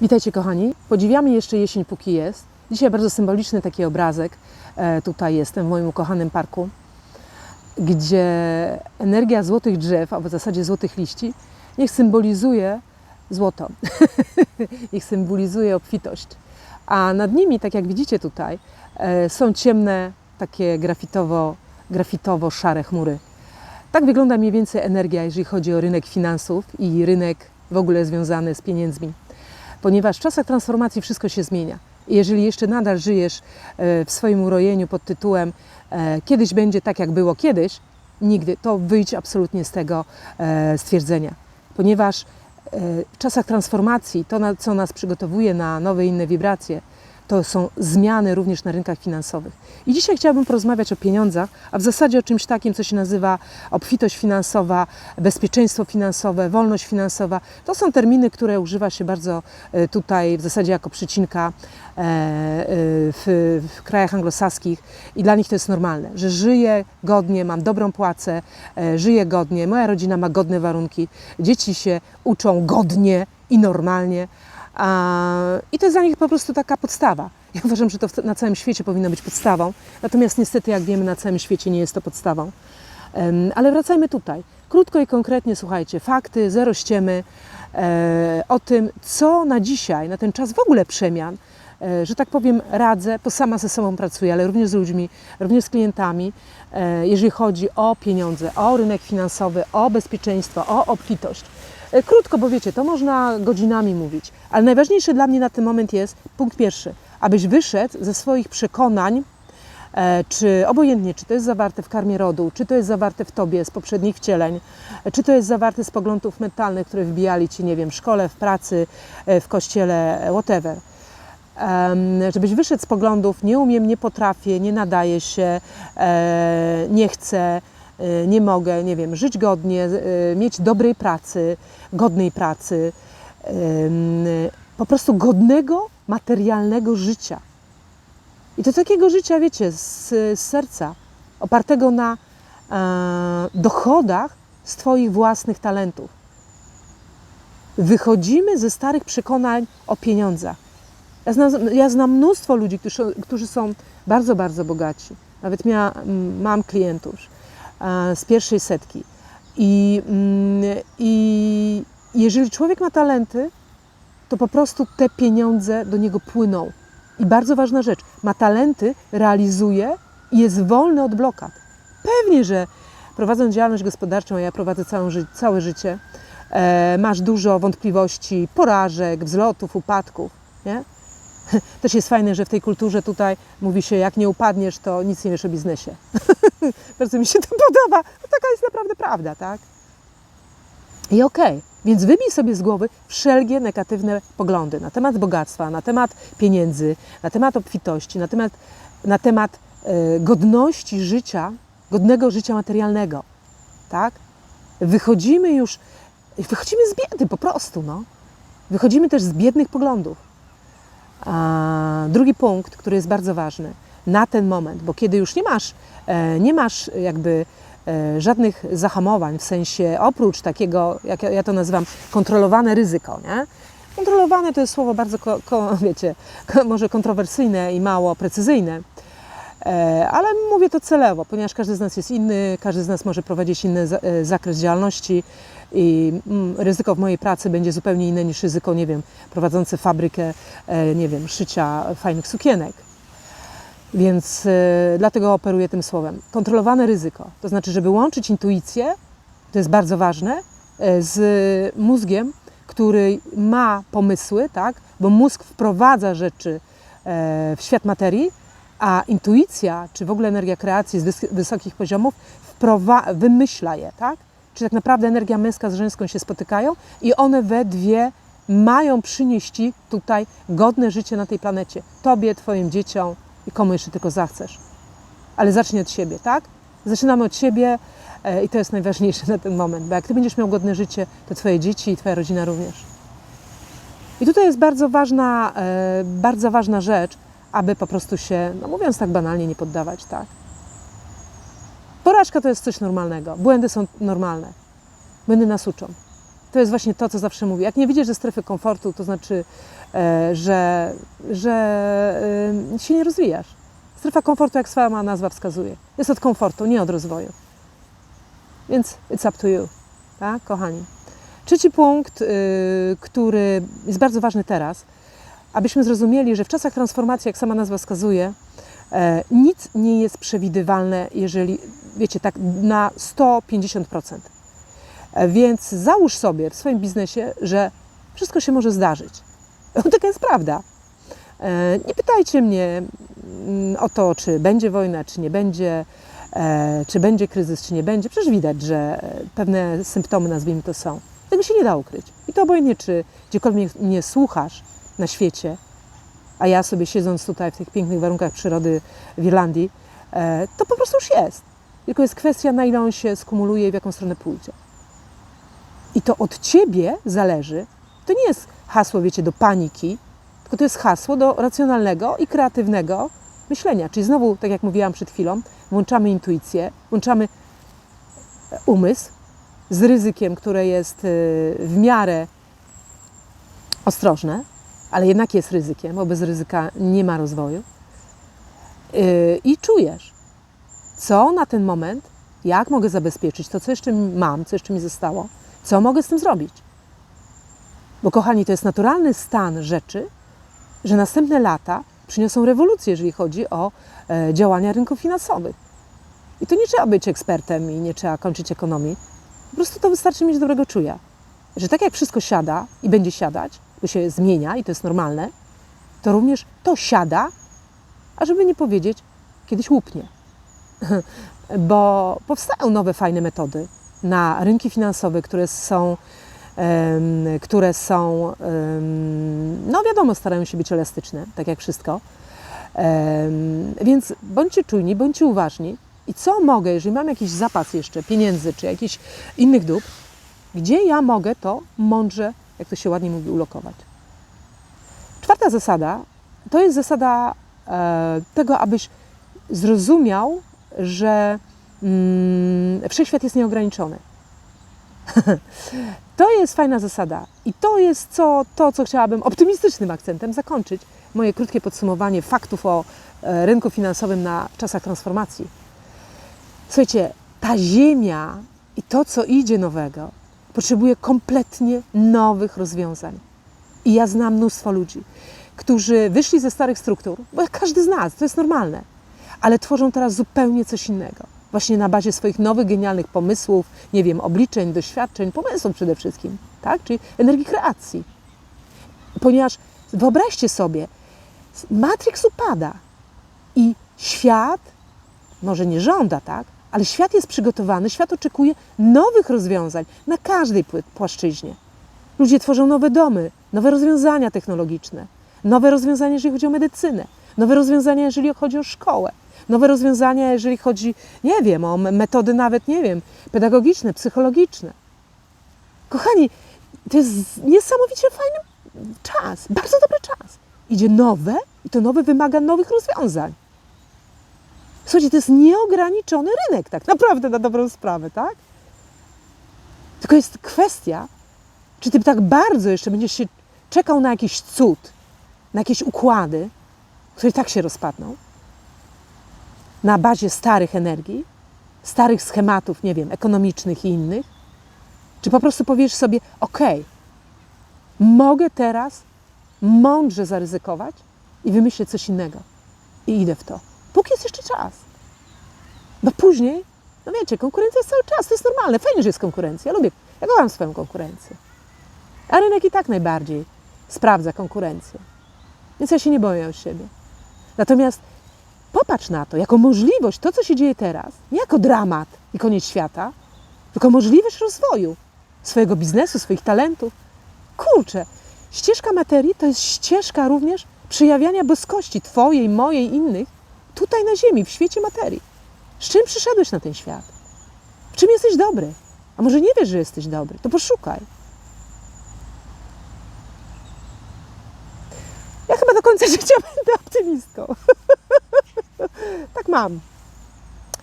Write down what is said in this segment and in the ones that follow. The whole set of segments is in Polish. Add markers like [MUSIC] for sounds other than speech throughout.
Witajcie kochani. Podziwiamy jeszcze jesień póki jest. Dzisiaj bardzo symboliczny taki obrazek. E, tutaj jestem w moim ukochanym parku, gdzie energia złotych drzew, a w zasadzie złotych liści, niech symbolizuje złoto. [LAUGHS] niech symbolizuje obfitość. A nad nimi, tak jak widzicie tutaj, e, są ciemne, takie grafitowo, grafitowo-szare chmury. Tak wygląda mniej więcej energia, jeżeli chodzi o rynek finansów i rynek w ogóle związany z pieniędzmi ponieważ w czasach transformacji wszystko się zmienia. Jeżeli jeszcze nadal żyjesz e, w swoim urojeniu pod tytułem e, kiedyś będzie tak, jak było kiedyś, nigdy, to wyjdź absolutnie z tego e, stwierdzenia. Ponieważ w czasach transformacji to, co nas przygotowuje na nowe, inne wibracje, to są zmiany również na rynkach finansowych. I dzisiaj chciałabym porozmawiać o pieniądzach, a w zasadzie o czymś takim, co się nazywa obfitość finansowa, bezpieczeństwo finansowe, wolność finansowa. To są terminy, które używa się bardzo e, tutaj w zasadzie jako przycinka e, e, w, w krajach anglosaskich i dla nich to jest normalne, że żyję godnie, mam dobrą płacę, żyję godnie, moja rodzina ma godne warunki, dzieci się uczą godnie i normalnie. I to jest dla nich po prostu taka podstawa. Ja [LAUGHS] uważam, że to na całym świecie powinno być podstawą, natomiast niestety, jak wiemy, na całym świecie nie jest to podstawą. Ale wracajmy tutaj. Krótko i konkretnie, słuchajcie, fakty, zero ściemy e, o tym, co na dzisiaj, na ten czas w ogóle przemian, e, że tak powiem, radzę, bo sama ze sobą pracuję, ale również z ludźmi, również z klientami, e, jeżeli chodzi o pieniądze, o rynek finansowy, o bezpieczeństwo, o obfitość. E, krótko, bo wiecie, to można godzinami mówić, ale najważniejsze dla mnie na ten moment jest punkt pierwszy, abyś wyszedł ze swoich przekonań, e, czy obojętnie, czy to jest zawarte w karmie rodu, czy to jest zawarte w tobie z poprzednich wcieleń, e, czy to jest zawarte z poglądów mentalnych, które wbijali ci, nie wiem, w szkole, w pracy, w kościele, whatever. Żebyś wyszedł z poglądów, nie umiem, nie potrafię, nie nadaję się, nie chcę, nie mogę, nie wiem, żyć godnie, y, mieć dobrej pracy, godnej pracy, po prostu godnego, materialnego życia. I to takiego życia, wiecie, z, z serca, opartego na e, dochodach z Twoich własnych talentów. Wychodzimy ze starych przekonań o pieniądzach. Ja znam, ja znam mnóstwo ludzi, którzy, którzy są bardzo, bardzo bogaci. Nawet mia, mam klientów, z pierwszej setki. I, mm, I jeżeli człowiek ma talenty, to po prostu te pieniądze do niego płyną. I bardzo ważna rzecz, ma talenty, realizuje i jest wolny od blokad. Pewnie, że prowadząc działalność gospodarczą, a ja prowadzę całe, całe życie, e, masz dużo wątpliwości, porażek, wzlotów, upadków. Nie? [LAUGHS] Też jest fajne, że w tej kulturze tutaj mówi się, jak nie upadniesz, to nic nie wiesz o biznesie. [LAUGHS] Bardzo mi się to podoba. No, taka jest naprawdę prawda, tak? I okej, okay. więc wybij sobie z głowy wszelkie negatywne poglądy na temat bogactwa, na temat pieniędzy, na temat obfitości, na temat, na temat e, godności życia, godnego życia materialnego, tak? Wychodzimy już, wychodzimy z biedy po prostu, no. Wychodzimy też z biednych poglądów. A drugi punkt, który jest bardzo ważny na ten moment, bo kiedy już nie masz, e, nie masz jakby e, żadnych zahamowań, w sensie oprócz takiego, jak ja to nazywam, kontrolowane ryzyko, nie? Kontrolowane to jest słowo bardzo, [LAUGHS] wiecie, [LAUGHS] może kontrowersyjne i mało precyzyjne, ale mówię to celowo, ponieważ każdy z nas jest inny, każdy z nas może prowadzić inny zakres działalności i mm, ryzyko w mojej pracy będzie zupełnie inne niż ryzyko, nie wiem, prowadzące fabrykę, e, nie wiem, szycia fajnych sukienek. Więc e, dlatego operuję tym słowem. Kontrolowane ryzyko, to znaczy, żeby łączyć intuicję, to jest bardzo ważne, e, z mózgiem, który ma pomysły, tak? bo mózg wprowadza rzeczy w świat materii, a intuicja, czy w ogóle energia kreacji z wysokich poziomów wymyśla je, tak? czy tak naprawdę energia męska z żeńską się spotykają i one we dwie mają przynieść Ci tutaj godne życie na tej planecie. Tobie, Twoim dzieciom i komu jeszcze tylko zachcesz. Ale zacznij od siebie, tak? Zaczynamy od siebie e, i to jest najważniejsze na ten moment, bo jak Ty będziesz miał godne życie, to Twoje dzieci i Twoja rodzina również. I tutaj jest bardzo ważna, e, bardzo ważna rzecz, aby po prostu się, no mówiąc tak banalnie, nie poddawać, tak? Porażka to jest coś normalnego. Błędy są normalne. Błędy nas uczą. to jest właśnie to, co zawsze mówię. Jak nie widzisz ze strefy komfortu, to znaczy, e, że, że e, się nie rozwijasz. Strefa komfortu, jak sama nazwa wskazuje, jest od komfortu, nie od rozwoju. Więc it's up to you, tak, kochani. Trzeci punkt, y, który jest bardzo ważny teraz, abyśmy zrozumieli, że w czasach transformacji, jak sama nazwa wskazuje, e, nic nie jest przewidywalne, jeżeli, wiecie, tak na 150%. E, Więc załóż sobie w swoim biznesie, że wszystko się może zdarzyć. [LAUGHS] Taka jest prawda. E, Nie pytajcie mnie mm, o to, czy będzie wojna, czy nie będzie, czy będzie kryzys, czy nie będzie. Przecież widać, że pewne symptomy, nazwijmy to, są. Tego się nie da ukryć. I to obojętnie, czy gdziekolwiek mnie słuchasz na świecie, a ja sobie siedząc tutaj w tych pięknych warunkach przyrody w Irlandii, e, to po prostu już jest. Tylko jest kwestia, na ile on się skumuluje i w jaką stronę pójdzie. I to od ciebie zależy. To nie jest hasło, wiecie, do paniki, tylko to jest hasło do racjonalnego i kreatywnego myślenia. Czyli znowu, tak jak mówiłam przed chwilą, włączamy intuicję, włączamy e, umysł z ryzykiem, które jest y, w miarę ostrożne, ale jednak jest ryzykiem, bo bez ryzyka nie ma rozwoju. Yy, I czujesz, co na ten moment, jak mogę zabezpieczyć to, co jeszcze mam, co jeszcze mi zostało, co mogę z tym zrobić. Bo kochani, to jest naturalny stan rzeczy, że następne lata przyniosą rewolucję, jeżeli chodzi o e, działania rynków finansowych. I to nie trzeba być ekspertem i nie trzeba kończyć ekonomii. Po prostu to wystarczy mieć dobrego czuja. Że tak jak wszystko siada i będzie siadać, się zmienia i to jest normalne, to również to siada, a żeby nie powiedzieć, kiedyś łupnie. [LAUGHS] Bo powstają nowe, fajne metody na rynki finansowe, które są, które są, no wiadomo, starają się być elastyczne, tak jak wszystko. Więc bądźcie czujni, bądźcie uważni. I co mogę, jeżeli mam jakiś zapas jeszcze pieniędzy czy jakichś innych dóbr, gdzie ja mogę to mądrze, jak to się ładnie mówi, ulokować. Czwarta zasada to jest zasada e, tego, abyś zrozumiał, że mm, wszechświat jest nieograniczony. [LAUGHS] to jest fajna zasada i to jest co, to, co chciałabym optymistycznym akcentem zakończyć moje krótkie podsumowanie faktów o e, rynku finansowym na czasach transformacji. Słuchajcie, ta ziemia i to, co idzie nowego, potrzebuje kompletnie nowych rozwiązań. I ja znam mnóstwo ludzi, którzy wyszli ze starych struktur, bo jak każdy z nas, to jest normalne, ale tworzą teraz zupełnie coś innego. Właśnie na bazie swoich nowych, genialnych pomysłów, nie wiem, obliczeń, doświadczeń, pomysłów przede wszystkim, tak? Czyli energii kreacji. Ponieważ wyobraźcie sobie, Matrix upada i świat może nie żąda, tak? Ale świat jest przygotowany, świat oczekuje nowych rozwiązań na każdej płaszczyźnie. Ludzie tworzą nowe domy, nowe rozwiązania technologiczne, nowe rozwiązania, jeżeli chodzi o medycynę, nowe rozwiązania, jeżeli chodzi o szkołę, nowe rozwiązania, jeżeli chodzi, nie wiem, o me- metody nawet, nie wiem, pedagogiczne, psychologiczne. Kochani, to jest niesamowicie fajny czas, bardzo dobry czas. Idzie nowe i to nowe wymaga nowych rozwiązań. Słuchajcie, to jest nieograniczony rynek, tak naprawdę na dobrą sprawę, tak? Tylko jest kwestia, czy ty tak bardzo jeszcze będziesz się czekał na jakiś cud, na jakieś układy, które tak się rozpadną, na bazie starych energii, starych schematów, nie wiem, ekonomicznych i innych, czy po prostu powiesz sobie, ok, mogę teraz mądrze zaryzykować i wymyśleć coś innego i idę w to póki jest jeszcze czas. Bo później, no wiecie, konkurencja jest cały czas, to jest normalne. Fajnie, że jest konkurencja. Ja lubię, ja kocham swoją konkurencję. A rynek i tak najbardziej sprawdza konkurencję. Więc ja się nie boję o siebie. Natomiast popatrz na to jako możliwość, to co się dzieje teraz, nie jako dramat i koniec świata, tylko możliwość rozwoju swojego biznesu, swoich talentów. Kurczę, ścieżka materii to jest ścieżka również przejawiania boskości Twojej, mojej, innych tutaj na Ziemi, w świecie materii. Z czym przyszedłeś na ten świat? W czym jesteś dobry? A może nie wiesz, że jesteś dobry? To poszukaj. Ja chyba do końca [LAUGHS] życia będę optymistką. [LAUGHS] tak mam.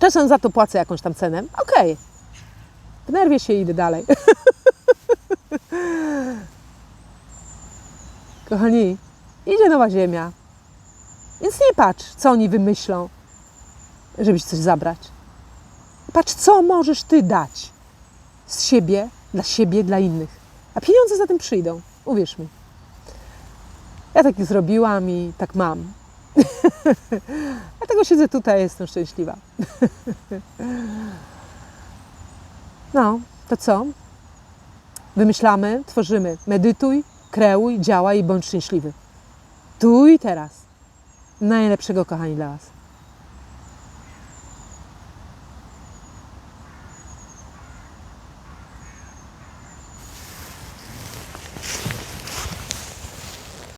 Czasem za to płacę jakąś tam cenę. Okej. Denerwię się i idę dalej. [LAUGHS] Kochani, idzie nowa ziemia. Więc nie patrz, co oni wymyślą, żebyś coś zabrać. Patrz, co możesz ty dać z siebie, dla siebie, dla innych. A pieniądze za tym przyjdą, uwierz mi. Ja tak zrobiłam i tak mam. [LAUGHS] Dlatego siedzę tutaj, jestem szczęśliwa. [LAUGHS] No, to co? Wymyślamy, tworzymy. Medytuj, kreuj, działaj i bądź szczęśliwy. Tu i teraz. Najlepszego, kochani, dla Was.